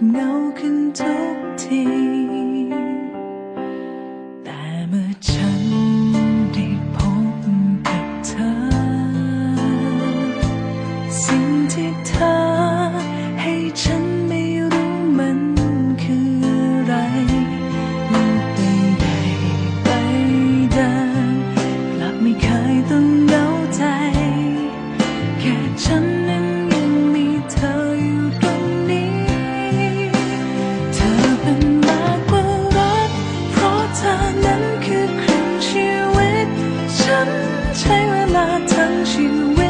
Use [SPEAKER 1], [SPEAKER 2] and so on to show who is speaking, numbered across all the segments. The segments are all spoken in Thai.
[SPEAKER 1] no can talk tea. ใ弱那曾วล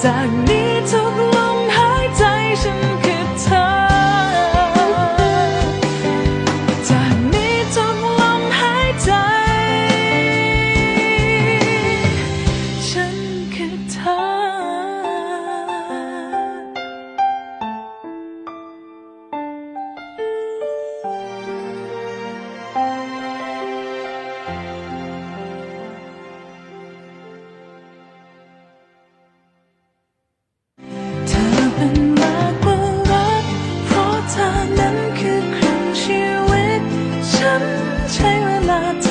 [SPEAKER 1] 在你 saudade.